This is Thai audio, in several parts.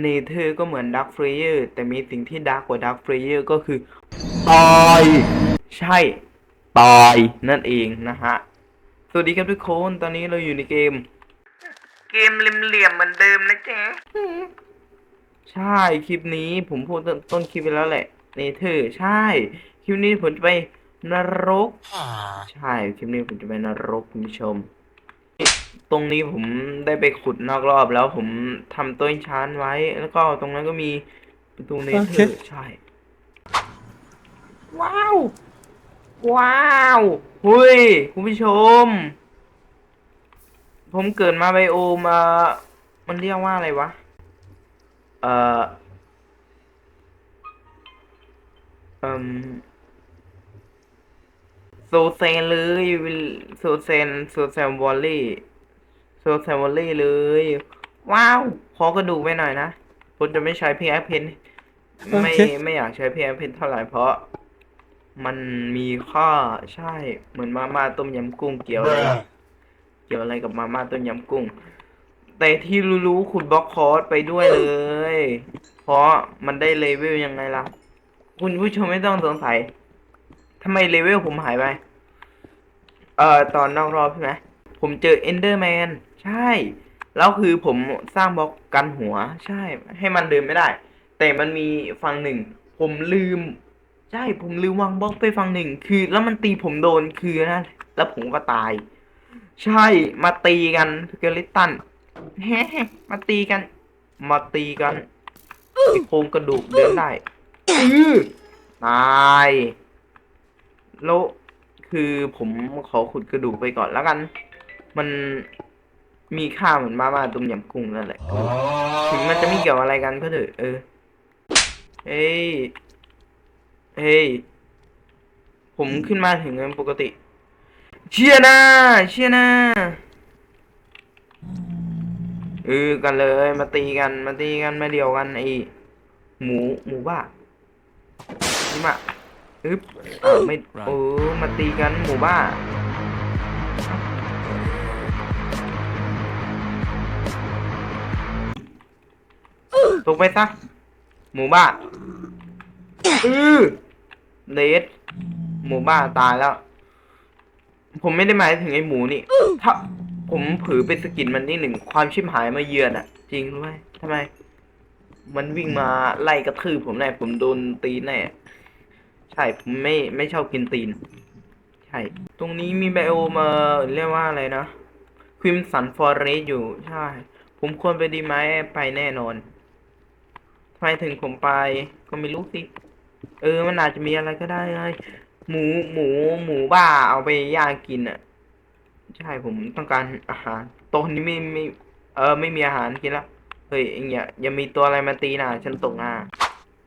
เนเธอร์ก็เหมือนดักเฟรเยอร์แต่มีสิ่งที่ดาร์กกว่าดักเฟรเยอร์ก็คือตายใช่ตายนั่นเองนะฮะ สวัสดีครับทุกคนตอนนี้เราอยู่ในเกม เกมเหลี่ยมๆเหมือนเดิมนะจ๊ะใช่คลิปนี้ผมพูดต้นต้นคลิปไปแล้วแหละเนเธอร์ใช่ คลิปนี้ผมจะไปนรก ใช่คลิปนี้ผมจะไปนรกคุณผู้ชม ตรงนี้ผมได้ไปขุดนอกรอบแล้วผมทำต้นชานไว้ แล้วก็ตรงนั้นก็มีประตูเนเธอร์ใช่ ว้าว ว้าวเฮ้ยคุณผู้ชม ผมเกิดมาไบโอมา มันเรียกว่าอะไรวะ เอ่อเอ่มโซเซนเลยโซเซนโซเซนวอลลี่ โซเซนวอลลี่เลย ว้าวขอกระดูกไปหน่อยนะผมจะไม่ใช้พีแอเพนไม่โอเคไม่อยากใช้พีแอเพนเท่าไหร่เพราะ มันมีค่าใช่เหมือนมาม่าต้มยำกุ้งเกี่ยวอะไรกับเกี่ยวอะไรกับมาม่าต้มยำกุ้ง แต่ที่รู้ๆขุดบล็อกคอร์สไปด้วยเลย เพราะมันได้เลเวลยังไงล่ะ คุณผู้ชมไม่ต้องสงสัยทำไมเลเวลผมหายไป เอ่อ ตอนนอกรอบใช่ไหมผมเจอเอนเดอร์แมน ใช่ แล้วคือผมสร้างบล็อกกันหัว ใช่ ให้มันเดินไม่ได้ แต่มันมีฝั่งหนึ่ง ผมลืม ใช่ผมลืมวางบล็อกไปฝั่งหนึ่ง คือ แล้วมันตีผมโดนคือนะแล้วผมก็ตาย ใช่มาตีกันเกลิตันแฮมาตีกัน มาตีกันโครงกระดูกเดินได้อือตายแล้วคือผมขอขุดกระดูกไปก่อนแล้วกัน มัน มีค่าเหมือนมาม่าต้มยำกุ้งนั่นแหละ ถึงมันจะไม่เกี่ยวอะไรกันก็เถอะเออ เฮ้ย เฮ้ย ผมขึ้นมาถึงเงินปกติ เชียนะเชียนะเออกันเลย มาตีกัน มาตีกัน มาเดียวกันไอหมู หมูบ้านี่มาอึ๊บอ่าไม่เออมาตีกันหมูบ้า ตกไปซะ หมูบ้าเออเลสหมูบ้าตายแล้ว ผมไม่ได้หมายถึงไอ้หมูนี่ ถ้าผมผือไปสกินมันนี่หนึ่งความชิบหายมาเยือนอะจริงรู้ไหมทำไม มันวิ่งมาไล่กระทืบผมแน่ผมโดนตีนแน่ใช่ผมไม่ไม่ชอบกินตีน ใช่ ตรงนี้มีไบโอมาเรียกว่าอะไรนะควิมสันฟอเรสอยู่ใช่ ผมควรไปดีไหมไปแน่นอน ทำไมถึงผมไปก็ไม่รู้สิ เออ มันอาจจะมีอะไรก็ได้ไงหมูหมูหมูบ้าเอาไปย่างกินอะ ใช่ผมต้องการอาหารโตัวนี้ไม่ไม่ เออ ไม่มีอาหารกินล้วเฮ้ยเอ็งอย่าอย่ามีตัวอะไรมาตีหน่าฉันตกหน้า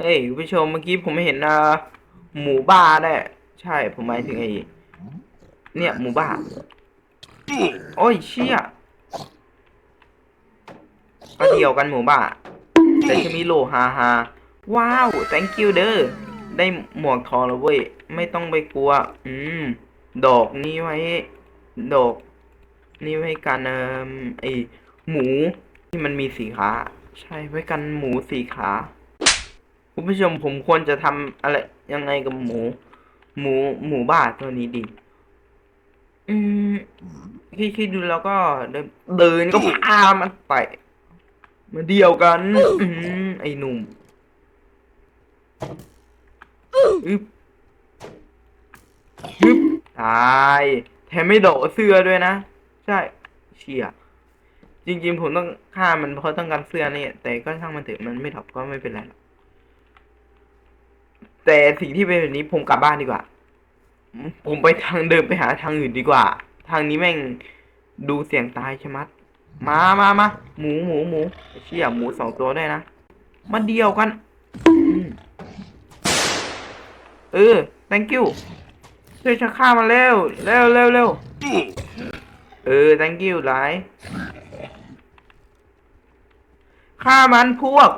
เฮ้ยคุณผู้ชมเมื่อกี้ผมไม่เห็นนะหมูบ้าได้ ใช่ผมหมายถึงไอ้เนี่ยหมูบ้าโอ้ยเชี่ยก็เดียวกันหมูบ้า แต่จะมีโลฮาฮาว้าว thank you เด้อได้หมวกทองแล้วเว้ย ไม่ต้องไปกลัว อืม ดอกนี้ไว้ ดอก นี่ไว้กันเอ่มไอหมูที่มันมีสีขา ใช่ไว้กันหมูสีขาคุณผู้ชมผมควรจะทำอะไรยังไงกับหมู หมูหมูบ้าตัวนี้ดี อืมคิดคิดดูแล้วก็เดินเดินก็พามันไป มาเดียวกันอืมไอ้หนุ่มอึบอึบตายแถมไม่โดดเสื้อด้วยนะ ใช่เชี่ยจริงๆผมต้องฆ่ามันเพราะต้องการเสื้อนี่แต่ก็ช่างมันเถอะมันไม่ถอดก็ไม่เป็นไรหรอกแต่สิ่งที่เป็นแบบนี้ผมกลับบ้านดีกว่า ผมไปทางเดิมไปหาทางอื่นดีกว่า ทางนี้แม่งดูเสียงตายใช่มัด มามามาหมูหมูหมูเชี่ยหมูสองตัวได้วยนะมาเดียวกันเออ thank you ช่วยฉันฆ่ามันเร็วเร็วเร็วเร็วเออ thank you หลายฆ่ามันพวก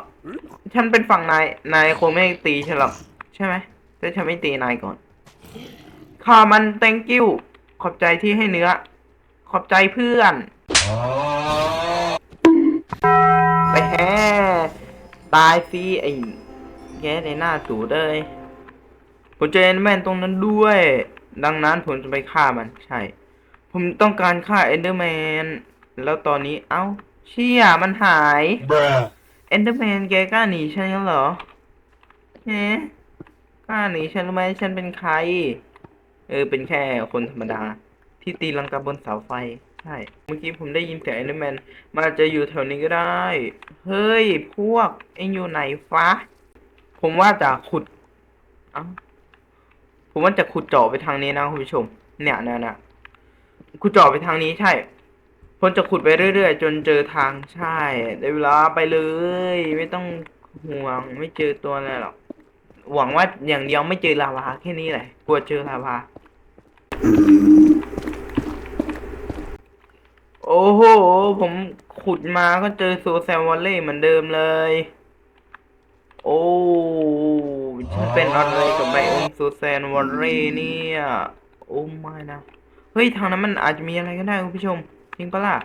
ฉันเป็นฝั่งนายนายคงไม่ตีฉันหรอกใช่ไหมแต่ฉันไม่ตีนายก่อนข้ามัน thank you ขอบใจที่ให้เนื้อ ขอบใจเพื่อน ตายสิไอ้แกในหน้าสูดเลยผมเจอเอนเดอร์แมนตรงนั้นด้วย ดังนั้นผมจะไปฆ่ามันใช่ ผมต้องการฆ่าเอนเดอร์แมนแล้วตอนนี้เอ้า เชี่ยมันหายเอนเดอร์แมนแกกล้าหนีฉันงั้นเหรอเอ๊ะกล้าหนีฉันรู้ไหมฉันเป็นใคร เออเป็นแค่คนธรรมดา ที่ตีลังกาบนเสาไฟ ใช่ เมื่อกี้ผมได้ยินเสียงเอนเดอร์แมนมันอาจจะอยู่แถวนี้ก็ได้ เฮ้ย พวกเอ็งอยู่ไหนฟ้า ผมว่าจะขุด เอ้า ผมว่าจะขุดเจาะไปทางนี้นะคุณผู้ชม เนี่ยเนี่ยนี่ยขุดเจาะไปทางนี้ใช่ผมจะขุดไปเรื่อยๆ จนเจอทางใช่ ได้เวลาไปเลย ไม่ต้องห่วงไม่เจอตัวอะไรหรอก หวังว่าอย่างเดียวไม่เจอลาวาแค่นี้แหละ กลัวเจอลาวา อ้โห ผมขุดมาก็เจอโซแซมวอลเล่เหมือนเดิมเลย โอ้ฉันเป็นอะไรกับไบโอมโซแซนวอลเล่เนี่ย โอ้ไม่นะ เฮ้ย ทางนั้นมันอาจจะมีอะไรก็ได้คุณผู้ชมจริงปะล่ะ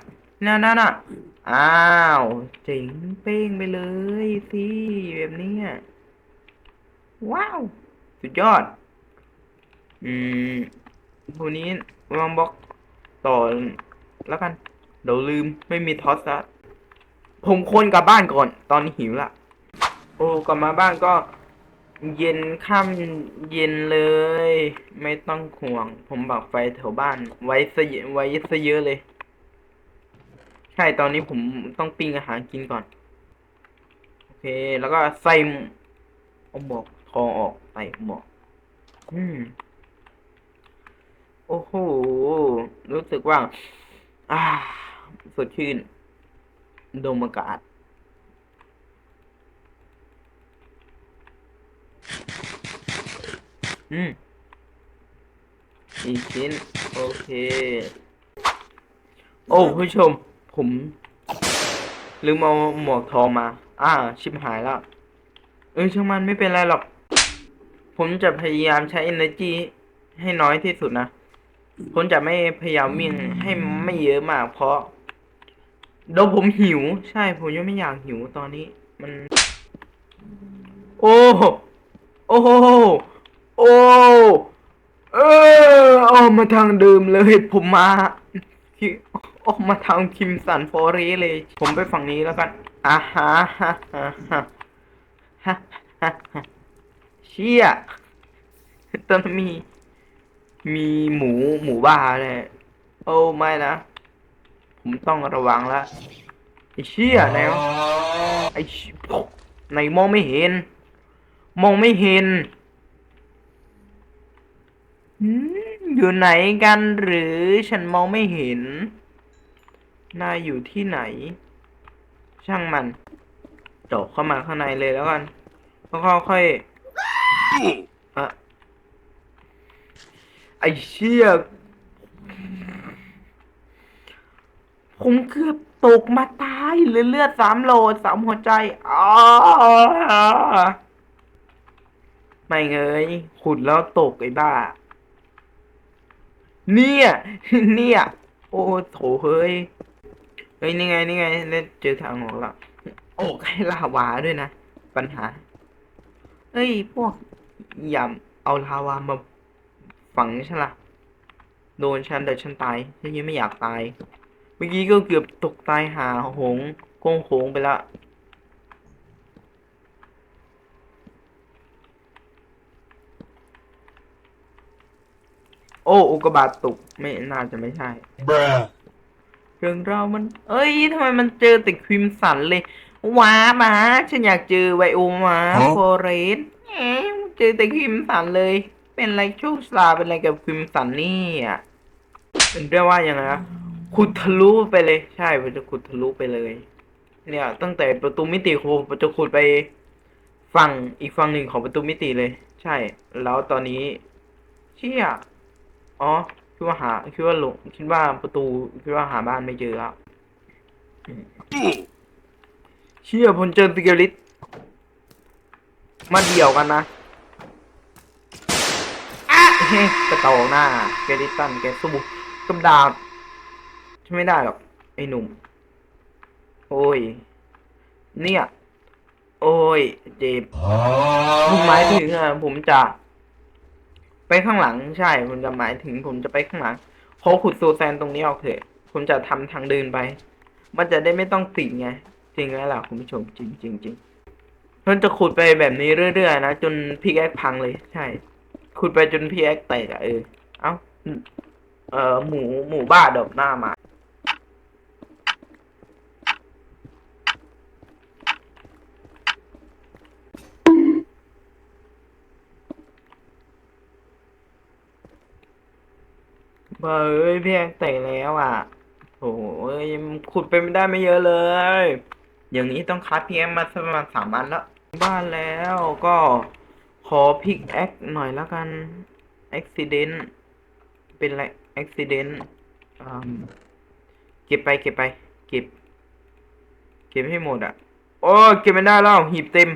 น่าน่าน่ะอ้าวเจ๋งเป้งไปเลยสิแบบนี้ว้าว สุดยอด อืมพวกนี้วางบล็อกต่อแล้วกัน เดี๋ยวลืมไม่มีทอสละผมคนกลับบ้านก่อน ตอนหิวละโอ้กลับมาบ้านก็ เย็นค่ำเย็นเลย ไม่ต้องห่วง ผมบักไฟแถวบ้าน ไว้ซะเยไว้ซะเยอะเลย ใช่ตอนนี้ผมต้องปิ้งอาหารกินก่อน โอเค แล้วก็ใส่เอาหมวกทองออกใส่หมวกอืมโอ้โห รู้สึกว่า อ่า ดชื่น ดมอากาศ อืม อีกชิ้น โอเค โอ้ผู้ชม ผมลืมเอาหมวกทองมา อ่า ชิบหายแล้ว เออช่างมันไม่เป็นไรหรอก ผมจะพยายามใช้ energy ให้น้อยที่สุดนะ ผมจะไม่พยายามวิ่งให้ไม่เยอะมากเพราะ เดี๋ยวผมหิว ใช่ผมยังไม่อยากหิวตอนนี้ มัน โอ้โอ้โหโอ้เออออกมาทางเดิมเลย ผมมาออกมาทางคิมสันฟอเรสเลย ผมไปฝั่งนี้แล้วกันอ่าฮะฮะฮะฮะฮะฮะฮะเชี่ยตอนมี มีหมูหมูบ้าเลยโอ้ไม่นะ ผมต้องระวังละไอ้เชี่ยแนวไอ้เชี่ยไหนมองไม่เห็น มองไม่เห็นหืมอยู่ไหนกันหรือฉันมองไม่เห็น นายอยู่ที่ไหน ช่างมันเจาะเข้ามาข้างในเลยแล้วกันแล้วก็ค่อยอะไอเชี่ย ผมเกือบตกมาตายเหลือเลือดสามโลสามหัวใจอ้าไม่เงยขุดแล้วตกไอ้บ้า เนี่ย เนี่ย โอ้โถเฮ้ย เฮ้ย นี่ไง นี่ไงได้เจอทางออกแล้ว โอ้ให้ลาวาด้วยนะ ปัญหา เฮ้ย พวกอย่าเอาลาวามาฝังฉันละโดนฉันแต่ฉันตายฉันยังไม่อยากตาย เมื่อกี้ก็เกือบตกตายหาหงโค้งโค้งไปละโอ้อุกกาบาตตกไม่น่าจะไม่ใช่ Bruh. เรื่องเราวมัน เอ้ยทำไมมันเจอแต่ควิมสันเลยว้ามาฉันอยากเจอไวโอมาฮะ โฟเรสเอ๊ะเจอแต่ควิมสันเลย เป็นอะไรโชคชะตาเป็นอะไรกับควิมสันนี่อะเป็นเรียกว่ายังไงนะ ขุดทะลุไปเลย ใช่ผมจะขุดทะลุไปเลย เนี่ย ตั้งแต่ประตูมิติโคผมจะขุดไปฝั่งอีกฝั่งหนึ่งของประตูมิติเลย ใช่ แล้วตอนนี้เชี่ยอ๋อคิดว่าหาคิดว่าหลงคิดว่าประตูคิดว่าหาบ้านไม่เจอแล้วเชี่ยผมเจอติเกลิตมาเดี่ยวกันนะอะกระโตงหน้าเกลิตันแกสู้กับดาบ ไม่ได้หรอก ไอ้หนุ่ม โอ้ย เนี่ย โอ้ย เจ็บผมหมายถึงอะผมจะ ไปข้างหลังใช่ผมจะหมายถึง ผมจะไปข้างหลังพอขุดโซแซนตรงนี้ออกเถอะผมจะทำทางเดินไป มันจะได้ไม่ต้องติดไง จริงไหมล่ะคุณผู้ชมจริงจริงจริงมันจะขุดไปแบบนี้เรื่อยๆนะจนพิกแอคพังเลย ใช่ ขุดไปจนพิกแอคแตกอะเออ เอ้า เอ่อหมูหมูบ้าดอกหน้ามา เบ้ยพี่แอกแตกแล้วอะโอ้ยขุดไปไม่ได้ไม่เยอะเลย อย่างนี้ต้องคัดพีเอ็มมาสักประมาณสามอันแล้ว บ้านแล้วก็ขอพิกแอคหน่อยแล้วกันอุบิเหตุเป็นไรอุบิเหตุอืมเก็บไปเก็บไป เก็บ เก็บให้หมดอะ โอ้เก็บไม่ได้แล้วหีบเต็ม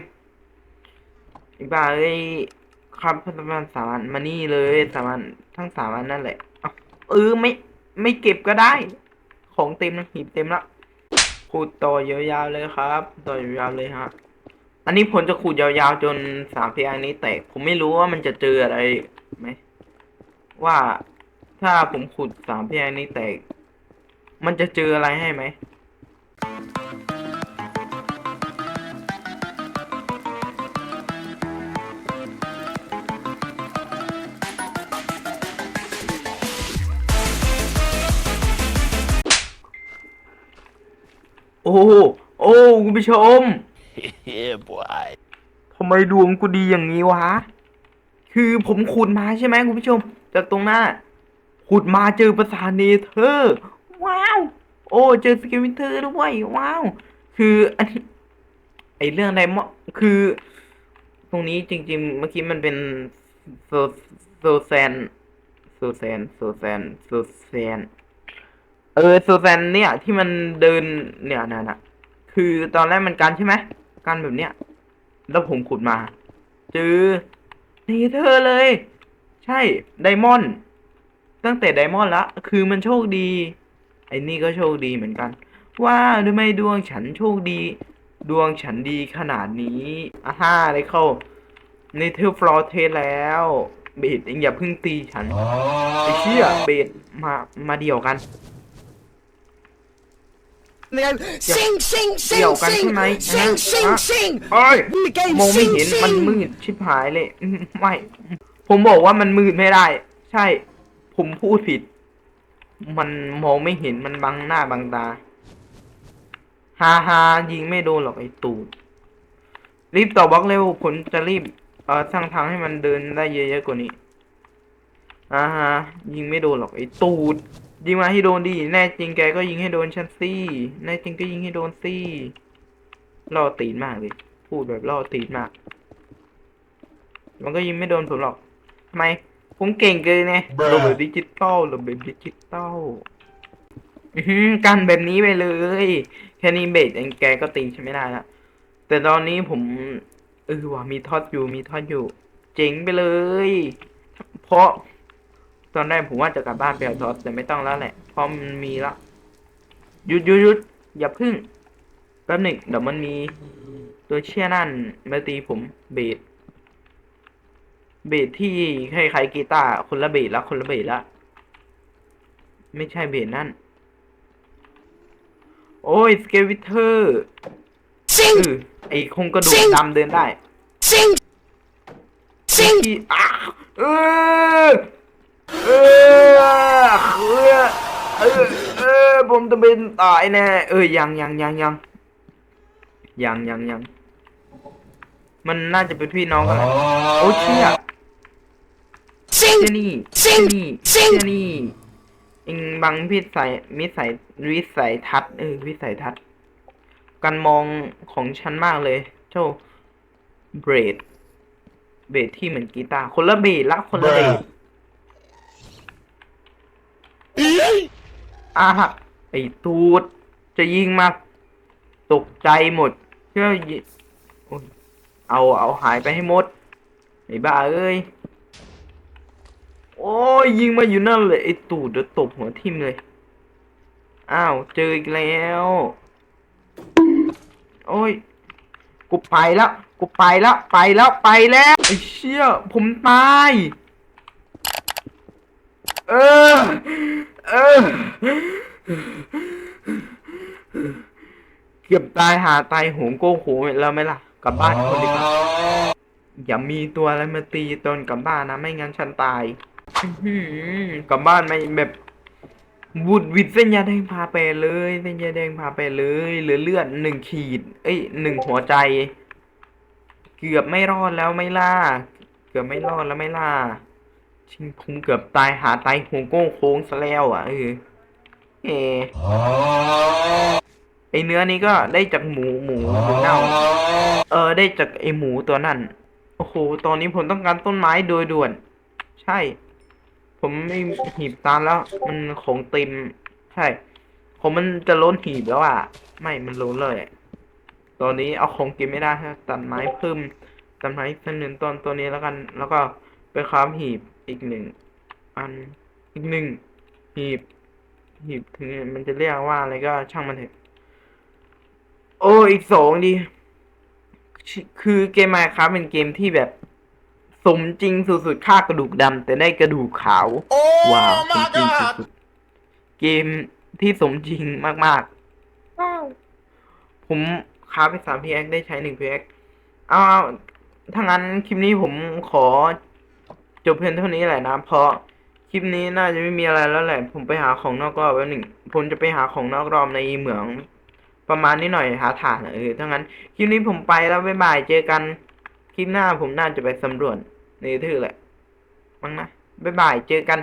อีบ้าเอ้ยครับประมาณสามอันมานี่เลยสามอันทั้งสามอันนั่นแหละ เอา เออไม่ไม่เก็บก็ได้ ของเต็มแล้วหีบเต็มแล้วขูดต่อยาวๆเลยครับ ต่อยาวๆเลยฮะ อันนี้ผมจะขูดยาวๆจนสามพยางนี้แตก ผมไม่รู้ว่ามันจะเจออะไรไหมว่าถ้าผมขุดสามพยางนี้แตก มันจะเจออะไรให้ไหม โอ้โหโอ้คุณผู้ชม yeah, boy. ทำไมดวงกูดีอย่างนี้วะ คือผมขุดมาใช่ไหมคุณผู้ชม จากตรงหน้า ขุดมาเจอประสาทเนเธอร์ ว้าว โอ้ เจอสกิลวินเทอร์ด้วย ว้าว คืออันนี้ไอเรื่องไดมอนคือ ตรงนี้จริง ๆ เมื่อกี้มันเป็นโซโซแซนโซแซนโซแซนโซแซน เออโซแซนเนี่ย ที่มันเดินเนี่ยนั่นน่ะคือตอนแรกมันกันใช่ไหมกันแบบเนี้ยแล้วผมขุดมาเจอเนเธอเลย ใช่ไดมอนด์ตั้งแต่ไดมอนด์ละคือมันโชคดี ไอ้นี่ก็โชคดีเหมือนกัน ว่าทำไมดวงฉันโชคดี ดวงฉันดีขนาดนี้อ่าฮ่าได้เข้าเนเธอฟลอเทแล้วเบดเองอย่าเพิ่งตีฉันไอ้เชี่ยเบดมามาเดี่ยวกัน เดี่ยว sing, กันใช่ไหม sing, อะ sing, ฮะ sing, sing. เอ้ย The game มองไม่ sing, เห็นมัน sing. มืดชิบหายเลยอืมไม่ผมบอกว่ามันมืดไม่ได้ ใช่ ผมพูดผิด มันมองไม่เห็นมันบังหน้าบังตาฮาฮายิงไม่โดนหรอกไอ้ตูดรีบต่อบล็อกเร็วผมจะรีบเอ่อสร้างทางให้มันเดินได้เยอะๆกว่านี้อ่าฮะยิงไม่โดนหรอกไอ้ตูด ยิงมาให้โดนดิแน่จริงแกก็ยิงให้โดนฉันสิแน่จริงก็ยิงให้โดนสิล่อตีนมากเลยพูดแบบล่อตีนมาก มันก็ยิงไม่โดนผมหรอกทำไมผมเก่งเกินไง Bruh ระเบิดดิจิตอลระเบิดดิจิตอลอื้อหือกันแบบนี้ไปเลยแค่นี้เบสเองแกก็ตีใช่ไม่ได้ละแต่ตอนนี้ผมเออว่ะมีทอดอยู่มีทอดอยู่ เจ๋งไปเลย เพราะ ตอนแรกผมว่าจะกลับบ้านไปเอาทอสแต่ไม่ต้องแล้วแหละเพราะมันมีละหยุดหยุดหยุดอย่าพึ่งแป๊บหนึ่งเดี๋ยวมันมีตัวเชี่ยนั่นมาตีผมเบสเบสที่คล้ายๆกีตาร์คนละเบสละคนละเบสละไม่ใช่เบสนั่น โอ้ยสเกวิเทอร์เอ Sing, อไอโครงกระดูกดำเดินได้ sing, sing. ที่อ้าเออ เออเออเออเออผมจะเป็นตายแน่เออยังยังยังยังยังยังยังมันน่าจะเป็นพี่น้องกันแหละโอ้เชี่ยเจ Sing, นี่เจ Sing นี่ Sing เจนี่เองบังพิสัยมิสัยวิสัยทัศน์เออวิสัยทัศน์การมองของฉันมากเลยเจ้าเบรดเบสที่เหมือนกีตาร์คนละเบสละคนละเบส อะไอตูด จะยิงมา ตกใจหมดเชื่อยิโอ้ยเอาเอาหายไปให้หมด ไอ้บ้าเอ้ย โอ้ยยิงมาอยู่นั่นเลย ไอ้ตูดเดี๋ยวตบหัวทิ่มเลย อ้าว เจออีกแล้ว โอ้ยกกูไปแล้ว กูไปแล้ว ไปแล้ว ไปแล้ว ไอ้เชี่ยผมตาย เออ เออ เกือบตายหาตายโหงโก้โหงแล้วไหมล่ะ กลับบ้านคนดีกว่าอย่ามีตัวอะไรมาตีตอนกลับบ้านนะไม่งั้นฉันตายอื้อหือกลับบ้านไม่แบบวุดวิดเส้นยาแดงพาไปเลย เส้นยาแดงพาไปเลยเหลือเลือดหนึ่งขีด เอ้ยหนึ่งหัวใจ เกือบไม่รอดแล้วไม่ล่า เกือบไม่รอดแล้วไม่ล่า ชิงคงเกือบตายหาตายโหงโก้โค้งซะแล้วอะเออเอไอเนื้อนี้ก็ได้จากหมูหมูหมูเน่า เออ ได้จากไอหมูตัวนั่น โอ้โห ตอนนี้ผมต้องการต้นไม้โดยด่วน ใช่ ผมไม่หีบตามแล้ว มันของเต็ม ใช่ ผมมันจะล้นหีบแล้วอะ ไม่ มันล้นเลย ตอนนี้เอาของกินไม่ได้ฮะตัดไม้เพิ่มตัดไม้เพิ่มหนึ่งต้นตัวนี้แล้วกัน แล้วก็ไปคราฟหีบ อีกหนึ่งอันอีกหนึ่งหีบหีบถึงมันจะเรียกว่าอะไรก็ช่างมันเถอะโอ้อีกสองดี คือเกม Minecraft เป็นเกมที่แบบ สมจริงสุดๆค่ากระดูกดำแต่ได้กระดูกขาว ว้าวสมจริงสุดๆเกมที่สมจริงมากๆว้าวผมค้าไปสามพีเอ็กได้ใช้หนึ่งพีเอ็กเอาเอาถ้างั้นคลิปนี้ผมขอ จบเพียงเท่านี้แหละนะเพราะคลิปนี้น่าจะไม่มีอะไรแล้วแหละ ผมไปหาของนอกรอบแล้วหนึ่งผมจะไปหาของนอกรอบในเหมือง ประมาณนี้หน่อยหาถ่านอะเออถ้างั้นคลิปนี้ผมไปแล้วบ๊ายบายเจอกันคลิปหน้าผมน่าจะไปสำรวจในทื่อแหละมั้งนะบ๊ายบายเจอกัน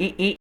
อีอี